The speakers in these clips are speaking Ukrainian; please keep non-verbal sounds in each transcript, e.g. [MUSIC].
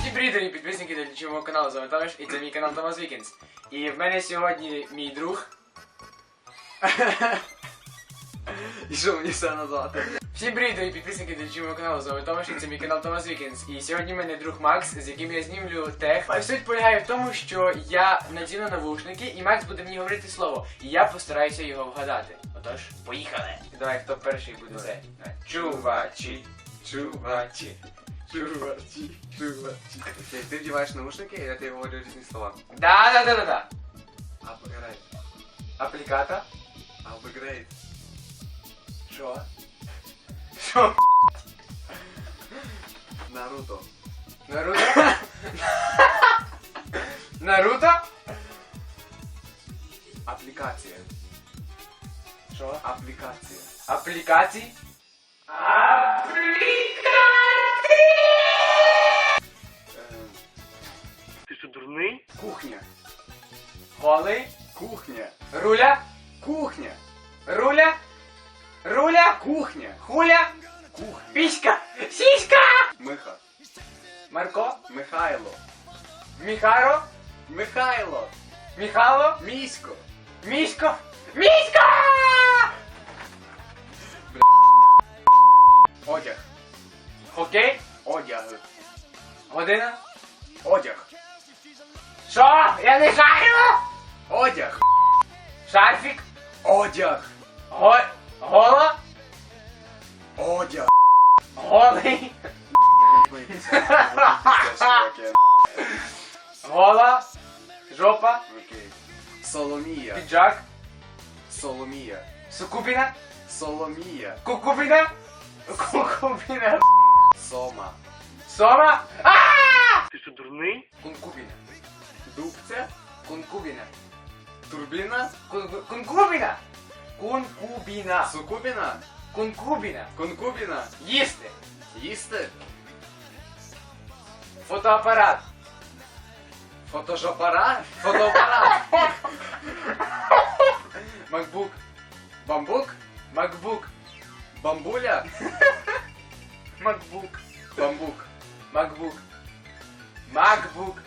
Всім привіт, дорогі підписники та глядачі каналу, з вами Томаш, і це мій канал Томас Вікінс. І в мене сьогодні мій друг. [LAUGHS] І що мені все назвати? Всім привіт, дорогі підписники та глядачі каналу, з вами Томаш, і це мій канал Томас Вікінс. І сьогодні в мене друг Макс, з яким я знімлю тех. А Суть полягає в тому, що я надіну навушники, і Макс буде мені говорити слово. І я постараюся його вгадати. Отож, поїхали. Давай, хто перший буде? Давай. Чувачі, чувачі. Чувачі, чувачі. Окей, ти вдіваєш наушники, і я тобі говорю різні слова. Да, да, да, да, да. Апгрейд. Апліката? Апгрейд. Що? Що? Наруто. Наруто? [LAUGHS] Наруто? Аплікація. Що? Аплікація. Аплікації? Голий? Кухня. Руля? Кухня. Руля? Руля? Кухня. Хуля? Кухня. Піська? Сіська? Миха. Марко? Михайло. Міхаро? Михайло. Міхало? Місько. Місько? Місько! Одяг. Хокей? Одяг. Година? Одяг. Що? Я не шарю! Одяг. Шарфік? Одяг. Го... Гола? Одяг. Голий? Гола? Жопа? Окей. Соломія. Піджак? Соломія. Сукупіна? Соломія. Кукупіна? Кукупіна? Сома. Сома? А! Ти що дурний? Кункубіна. Дубця. Кункубіна. Турбіна. Кун- Кункубіна. Кункубіна. Сукубіна. Кункубіна. Конкубіна. Їсти. Їсти. Фотоапарат. Фотожапарат. Фотоапарат. [LAUGHS] Макбук. Бамбук. Макбук. Бамбуля. Макбук. Бамбук. Макбук. Макбук.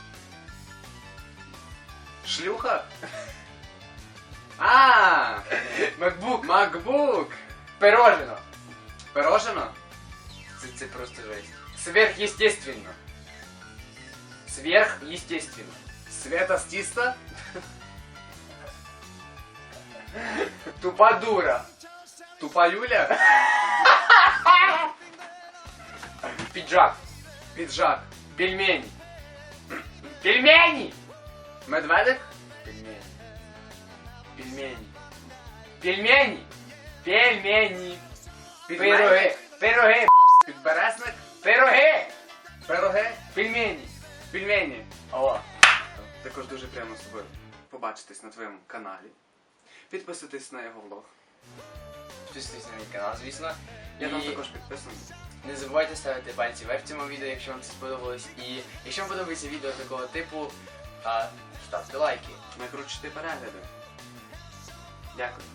Шлюха. А, Макбук. макбук. Пирожено. Пирожено. Це, це просто жесть. Сверхъестественно. Сверхъестественно. Света з тіста. Тупа дура. Тупа Юля. Пиджак. Піджак. Пельмени. Пельмени! Медведик. Пельмени. Пельмени. Пельмени. Пельмени. Пироги. Пироги. Підберезник. Пироги. Пироги. Пельмени. Пельмені. О. Також дуже приємно з тобою побачитись на твоєму каналі. Підписуйтесь на його влог. Підписуйтесь на мій канал, звісно. Я І там також підписаний. Не забувайте ставити пальці вверх цьому відео, якщо вам це сподобалось. І якщо вам подобається відео такого типу, а, ставте лайки. Накручуйте перегляди. Дякую.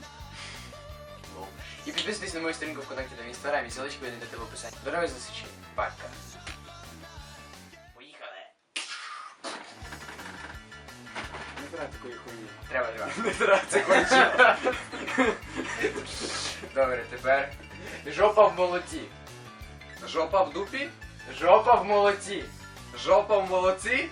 І підписуйтесь на мою сторінку ВКонтакті та в інстаграмі, ссылочки ви знайдете в описанні. До нових зустрічей. Пока. Поїхали. Не треба такої хуйні. Треба, треба. Не треба це кончити. Добре, тепер. Жопа в молоті. Жопа в дупі. Жопа в молоті. Жопа в молоці.